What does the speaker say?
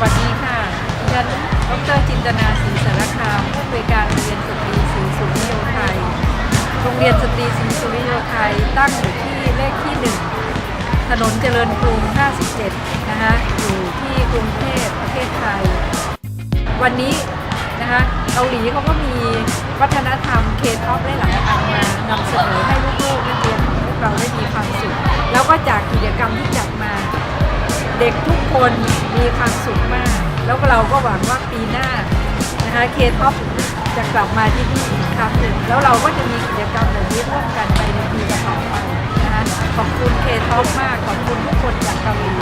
สวัสดีค่ะดรจินตนาศรีสารคามผู้บริการโรงเรียนสตรีศรีสุริโยไทย โรงเรียนสตรีศรีสุริโยไทยตั้งอยู่ที่เลขที่1ถนนเจริญกรุง 57 นะคะ อยู่ที่กรุงเทพประเทศไทย วันนี้นะคะเกาหลีเขาก็มีวัฒนธรรมเคท็อปหลายๆอันมานำเสนอให้ลูกๆนักเรียนของพวกเราได้มีความสุข แล้วก็จากกิจกรรมที่จัดมา เด็กทุกคนมีความสุขมาก แล้วเราก็หวังว่าปีหน้านะคะเคท็อปจะกลับมาที่นี่อีกครั้งหนึ่งแล้วเราก็จะมีกิจกรรมแบบนี้ร่วมกันไปในปีต่อไปนะคะขอบคุณเคท็อปมาก ขอบคุณทุกคนจากเกาหลี